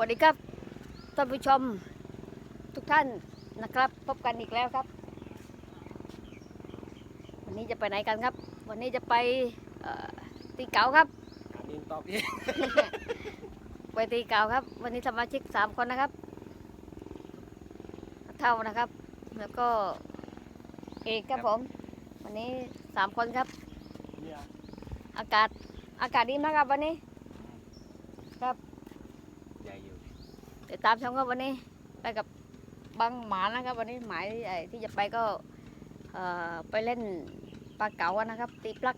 วัสดีครับท่านผู้ชมทุกท่านนะครับ พบกันอีกแล้วครับ วันนี้จะไปไหนกันครับ วันนี้จะไปเอ่อตีเก๋าครับอาดินตอบเองไปตีเก๋าครับ วันนี้สมาชิกสามคนนะครับ เท่านะครับ แล้วก็เอกครับผม วันนี้สามคนครับเนี่ยอากาศอากาศดีมากครับวันนี้ ใหญ่อยู่ เดี๋ยวตามชมครับวันนี้ไปกับบังหมานะครับ วันนี้หมายไอ้ที่จะไปก็เอ่อไปเล่นปลาเก๋าอะนะครับ ตีปลัก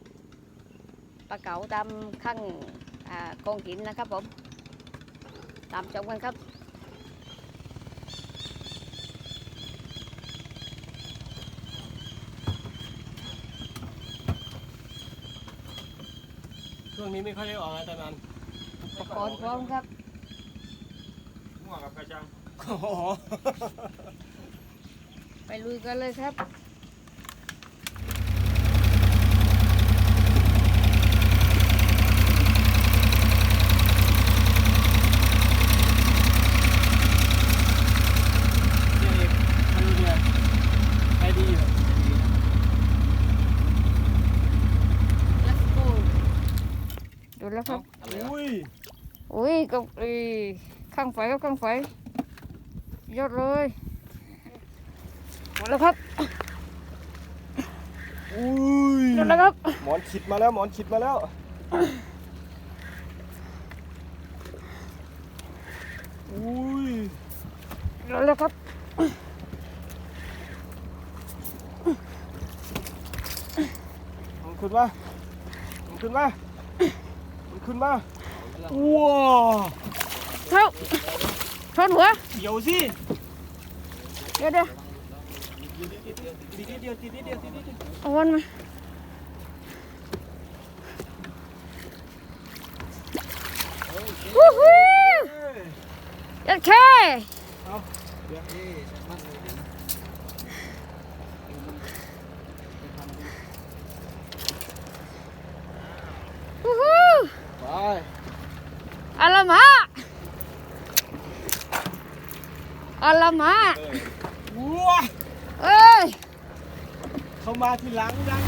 ปลาเก๋าตามข้างอ่ากองหินนะครับผม ตามชมกันครับช่วงนี้ไม่ค่อยได้ออกนะตอนนั้นอุปกรณ์พร้อมครับมั่ว กับกระชังโอ้โหไปลุยกันเลยครับเด็กมาดูเนี่ยไปดีอยู่ Let's go ดูแล้วครับ อุ้ย อุ้ยกับไอ้ ข้างไฟครับข้างไฟยอดเลยหมดแล้วครับอุ้ยหมดแล้วครับหมอนขิดมาแล้วหมอนขิดมาแล้วอุ้ยหมดแล้วครับมันขึ้นมามันขึ้นมามันขึ้นมาว้า เท่าชนหัวเดี๋ยวสิ เดี๋ยวเดี๋ยว ติดนิดเดียวติดนิดเดียวติดนิดเดียว เอาวนมาวู้ฮู้ เอ้ย ยัดแค่ เอาเดี๋ยวเอ๊ะมันเลยเดี๋ยวนะ วู้ฮู้ ไป อาลามา อาลามาวัวเอ้ย เข้ามาทีหลังยัง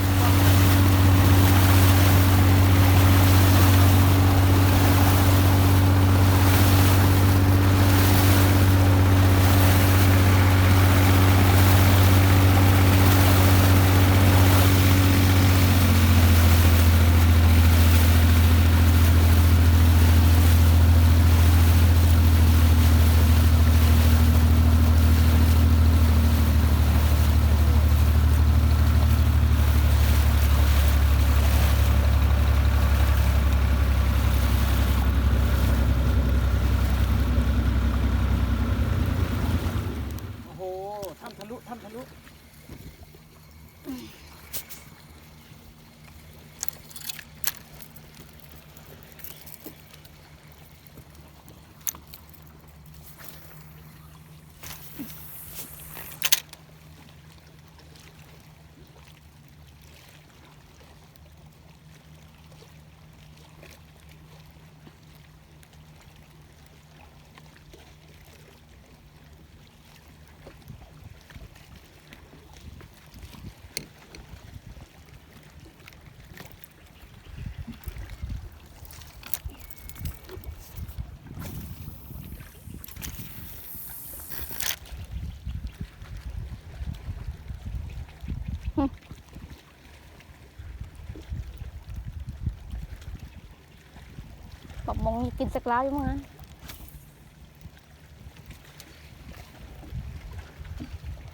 มองกินสักล้าวอยู่มั้งนะ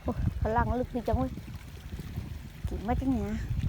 โอ้พลังลึกดีจังเว้ยกินไม่ถึงเนี่ย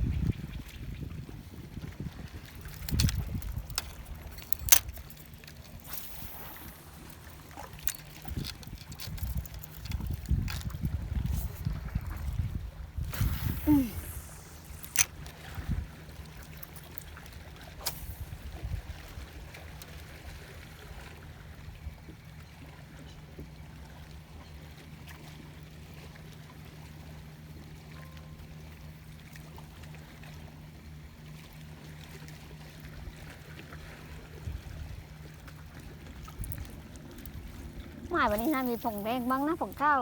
ม่วันนี้น่ามีผงแดงบ้างนะผงข้าว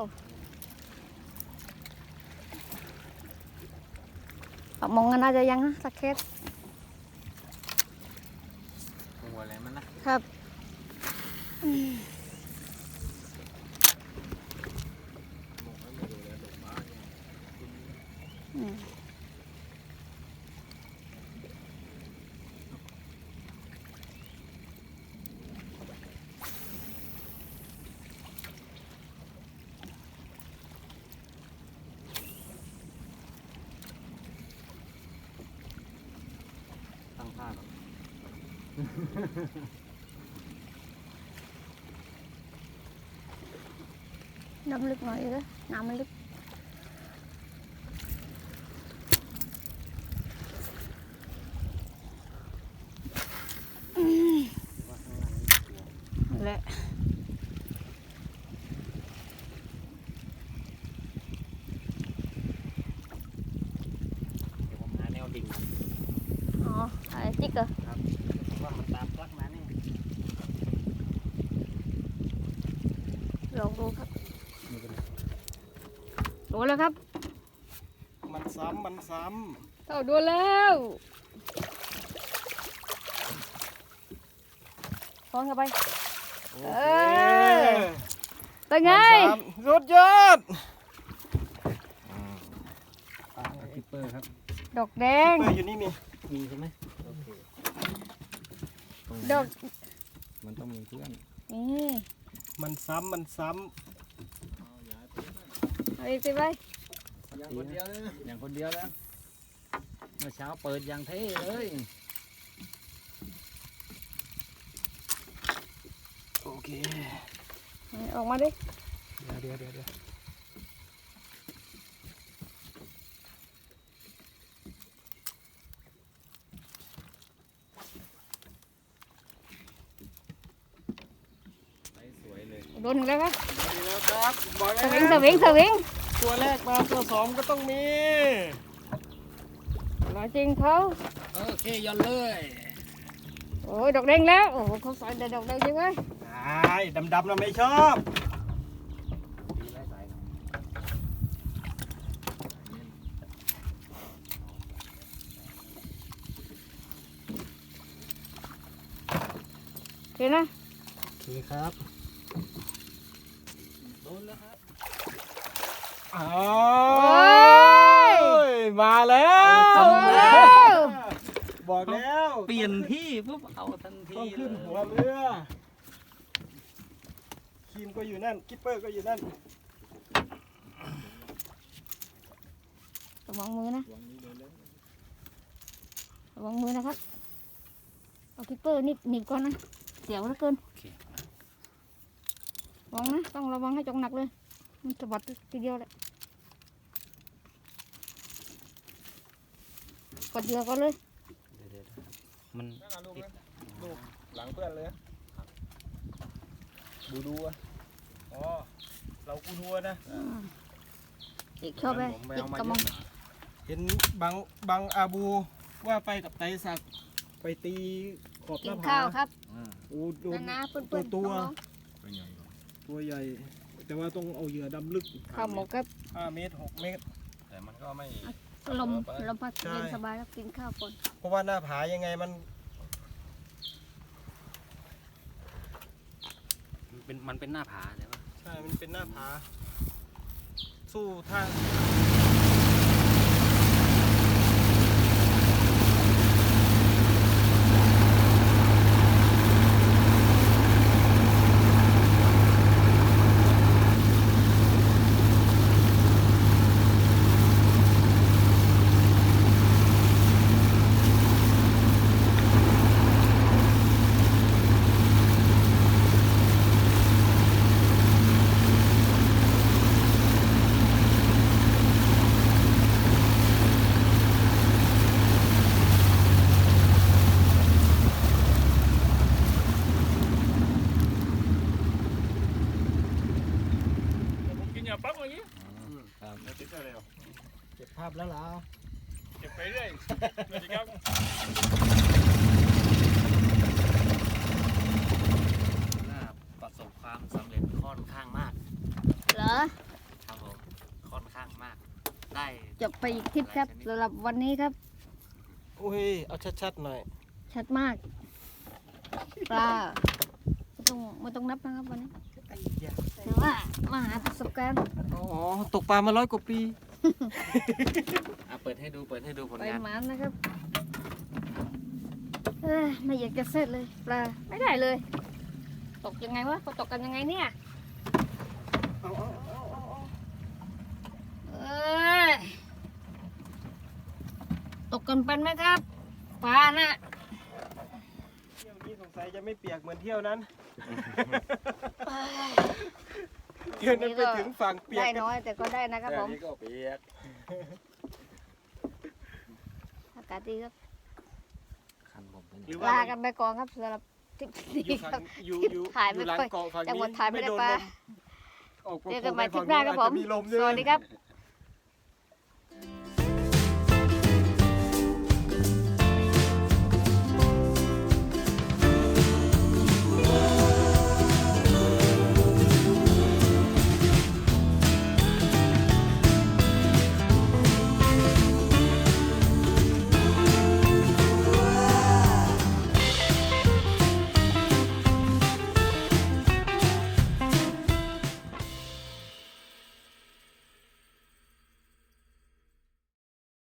มองกันน่าจะยังนะสักเคส หัวอะไรมันนะครับ อืม ตั้งท่าก่อน น้ำลึกหน่อยเลยน้ำมันลึก ว่าข้างล่างนี่ตัว นั่นแหละ เดี๋ยวผมหาแนวดิ่งก่อนอ๋ออะไรจิ๊กเหรอครับ ว่ามันตามปลั๊กมาเนี่ยลองดูครับไม่เป็นไรดูแล้วครับ มันซ้ำมันซ้เท่าดูแล้วฟ้อนเข้าไปำโอเอเคอเป็นไง มันซ้ำสุดยอดคิปเปอร์ครับดอกแดงเปิดอยู่นี่มีมีใช่ไหมโอเค ตรงไหนดอก มันต้องมีเพื่อนนี่มันซ้ำมันซ้เอาอีกสิไปอย่างคนเดียวเลยอย่างคนเดียวแล้วเมื่อเช้าเปิดอย่างเท่เลยำโอเคนี่ออกมาดิเดี๋ยวเดี๋ยวเดี๋ยวเดี๋ยว ใสสวยเลย โดนอีกแล้วครับดีแล้วครับบอกสแล้ววิงสวิงสวิงตัวแรกมาตัวสองก็ต้องมีหน่อยจริงเขาโอเคย้อนเลยโอ้ยดอกแดงแล้วโอ้โหเขาใส่แต่ดอกแดงจริงเลยไอ้ดำๆเราไม่ชอบดีไล่สายหน่อยเห็นนะโอเคครับ โดนแล้วครับ อ้ยมาแล้วจมแล้วบอกแล้วเปลี่ยนที่ปุ๊บเอาทันทีต้องขึ้นเลยหัวเรือครีมก็อยู่นั่นคิปเปอร์ก็อยู่นั่นระวังมือนะวางนี้เลยเลยระวังมือนะครับ เอาคิปเปอร์นิบหนีบก่อนนะเสียวเหลือเกินโอเคระวังนะ ต้องระวังให้จงหนักเลย มันสะบัดทีเดียวแหละกดเหยื่อก่อนเลย เดี๋ยวเดี๋ยวมันลูกลูกหลังเพื่อนเลยดูดูอะอ๋อเรากูดูนะอีกชอบเลยผมไปจิกเอามากระมองเยอะเห็นบางบางอาบูว่าไปกับไตรศักดิ์ไปตีขอบหกิน้านผาข้าวครับอ่าโอ้โดนนะนะเพื่อนๆตัวน้องเป็นไงก่อนตัวใหญ่ แต่ว่าต้องเอาเหยื่อดำลึกๆข้าวหมกครับ5เมตร6เมตร แต่มันก็ไม่ ลมลมพัดใช่เย็นสบายครับกินข้าวก่อนเพราะว่าหน้าผายังไงมัน มันเป็นมันเป็นหน้าผาใช่ไหมใช่ มันเป็นหน้าผา สู้ทาง ปั๊บอย่างนี้ครับเดี๋ยวติดอะไรอะเก็บภาพแล้วล่ะเก็บไปเรื่อยสวัสดีครับน่าประสบความสำเร็จค่อนอครับผมค่อนข้างมาก ได้จบไปอีกทริปครับสำหรับวันนี้ครับ อุ้ย เอาชัดๆหน่อย ชัดมากปลาไม่ต้องไม่ต้องนับนะครับวันนี้ แต่ว่ามาหาประสบการณ์อ๋อ ตกปลามาร้อยกว่าปี อะเปิดให้ดูเปิดให้ดูผลไปงานหมานนะครับเอ้ยไม่อยากจะเสร็จเลยปลาไม่ได้เลย ตกยังไงวะเขาตกกันยังไงเนี่ยเอาเอาเอาเอาเอาเอ้ยตกกันเป็นไหมครับปลาน่ะ เที่ยวนี้สงสัยจะไม่เปียกเหมือนเที่ยวนั้น เอ้ยเที่ยวนั้นไปถึงฝั่งเปียกได้กันน้อยแต่ก็ได้นะครับผมก็เปียก อากาศดีครับคันผมเป็นหรือว่าลากันไปก่อนครับสำหรับทริปอยู่นี้คฝั่รับงอยู่อยู่ถ่ายอไม่ยู่หลังค่อยเกาะฝั่งจังนี้หวัดถ่ายไม่ได้โดนปลาลมออกเจอกันใหม่ทริปฝั่งหน้าครับผมอาจจะมีลมใช่สไหมวัสดีครับ